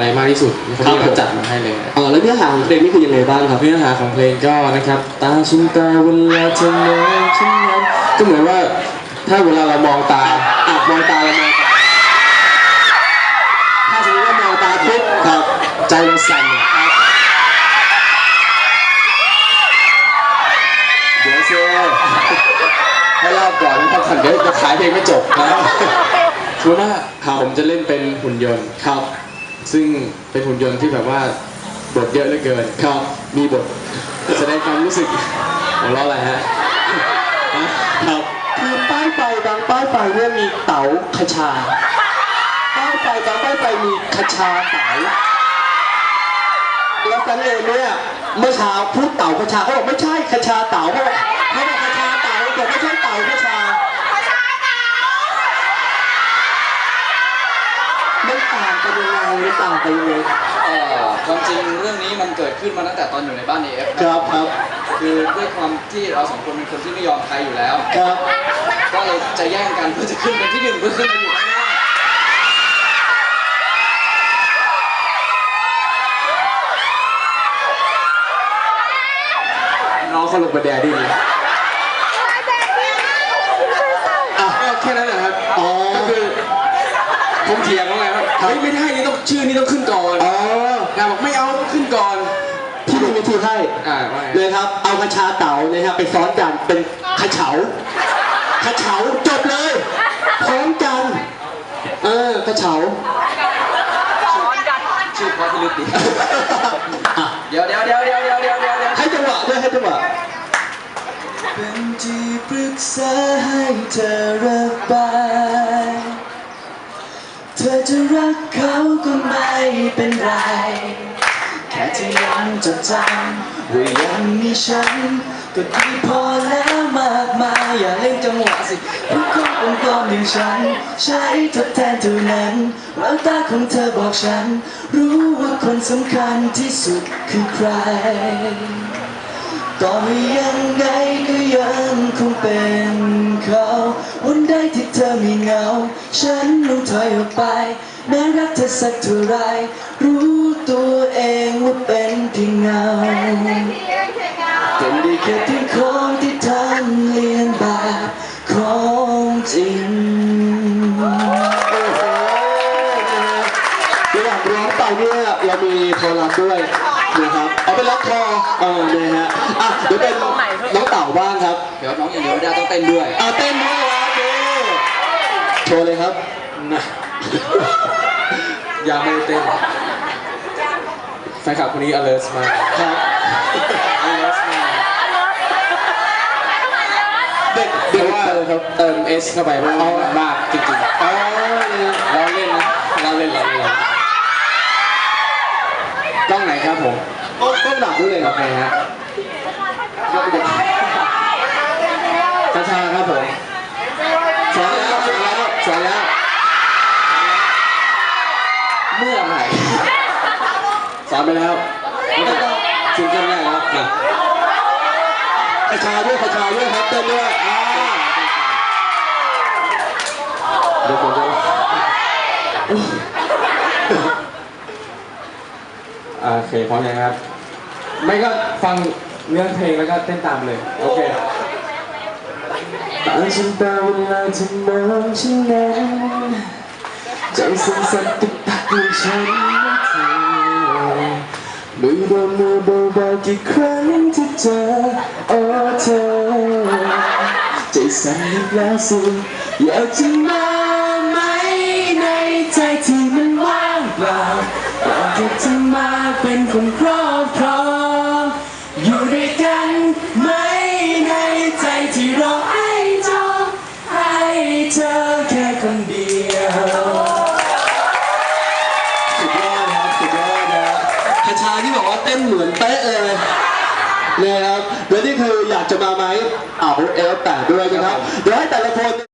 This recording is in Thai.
อะไรมากที่สุดคนนี้ก็จัดมาให้เลยนะอ๋อแล้วเนื้อหาของเพลงนี่คือยังไงบ้างครับ เนื้อหาของเพลงก็นะครับตาฉันตาเวลาเธอมองฉันนั้นก็เหมือนว่าถ้าเวลาเรามองตาอะมองตาเรามองตาถ้าสมมติว่ามองตาปุ๊บครับใจเราสั่นเนี่ยเดี๋ยวเซให้เล่าก่อนเพราะขันเดี๋ยวจะขายเพลงไม่จบนะคือว่าผมจะเล่นเป็นหุ่นยนต์ครับ ซึ่งเป็นหุ่นยนต์ที่แบบว่าบทเยอะเหลือเกินครับ มีบทแสดงความรู้สึกของเราอะไรฮะครับคือป้ายไฟบางป้ายไฟเนี่ยมีเต๋าคชาป้ายไฟบางป้ายไฟมีคชาเต๋าแล้วกันเองเนี่ยเมื่อเช้าพูดเต่าคชาเขาบอกไม่ใช่คชาเต๋าเขาบอกเขาบอกคชาเต๋าแต่ไม่ใช่เต่าคชามันต่างกันยังไงมันต่างกันยังไง เอ่อความจริงเรื่องนี้ มันเกิดขึ้นมาตั้งแต่ตอนอยู่ในบ้านเอฟครับครับ คือด้วยความที่เราสองคนเป็นคนที่ไม่ยอมใครอยู่แล้วครับ ก็เลยจะแย่งกันเพื่อจะขึ้นเป็นที่หนึ่งเพื่อขึ้นไปอยู่ข้างหน้าน้องเขาลงมาแดดดี้เลย อะ ก็แค่นั้นแหละครับ อ๋อ ก็คือ ผมเถียงเขาไงว่าเฮ้ยไม่ได้นี่ต้องชื่อนี่ต้องขึ้นก่อนอ๋อนางบอกไม่เอาขึ้นก่อนที่มีวิธีให้อ่าว่าไงเลยครับ เอากระชาเต่านะครับไปซ้อนกันเป็นขะเฉาขะเฉาจบเลยพร้อมกันเออกระเฉาชื่อเพราะที่ลึกดีอะเดี๋ยวเดี๋ยวเดี๋ยวเดี๋ยวเดี๋ยวเดี๋ยวเดี๋ยวเดี๋ยวให้จังหวะด้วยให้จังหวะเป็นที่ปรึกษาให้เธอระบายเธอ จะรักเขาก็ไม่เป็นไร แค่ที่ยังจดจำว่ายังมีฉัน ก็ดีพอแล้วมากมายอย่าเล่นจังหวะสิเพราะคนองค์กรอย่างฉัน ใช้ทดแทนเท่านั้นแววตาของเธอบอกฉัน รู้ว่าคนสำคัญที่สุดคือใครต่อให้ยังไงก็ยังคงเป็นเขา วันใดที่เธอมีเงา ฉันต้องถอยออกไป แม้รักเธอสักเท่าไร รู้ตัวเองว่าเป็นเพียงเงาเป็นได้แค่เพียงคนที่ทำเลียนแบบของจริงโอ้โหนะฮะระหว่างร้องไปเนี่ยเรามีโทรลับด้วยนะครับเอาเป็นล็อกคอเออนะฮะอะเดี๋ยวเป็นน้องเต่าบ้างครับ เดี๋ยวน้องอย่างเดียวไม่ได้ต้องเต้นด้วย เอาเต้นด้วย ว์เลยครับนะยังไม่ได้เต้นแฟนคลับคนนี้ alert มากครับ alert มากเด็กเพเด็กราะว่าเลยครับเติม S เข้าไปมากมากจริงๆอ๋อเนี่ยเราเล่นนะเราเล่นเราเล่นกล้องไหนครับผมก็ก็หนักด้วยเลยคโอรับเคฮะช้าๆครับผมสอนแล้วสอนแล้วสอนแล้ว เมื่อไหร่ สอนไปแล้วซิงเกิลแรกแล้วอะชาด้วยขชาด้วยครับเต้นด้วยอ่าเดี๋ยวผมจะโอเคพร้อมยังครับ ไม่ก็ฟังเนื้อเพลงแล้วก็เต้นตามเลย โอเคตาฉันตาเวลาเธอมองฉันนั้นใจสั่นสั่นตึก ฉันและเธอมือโดนมือเบาๆกี่ครั้งที่เจอโอ้เธอใจสั่นอีกแล้วสิอยากจะมา ขชาที่บอกว่าเต้นเหมือนเป๊ะเลยนะครับและนี่คืออยากจะมาไหมเอาเอลแปดด้วยนะครับเดี๋ยวให้แต่ละคน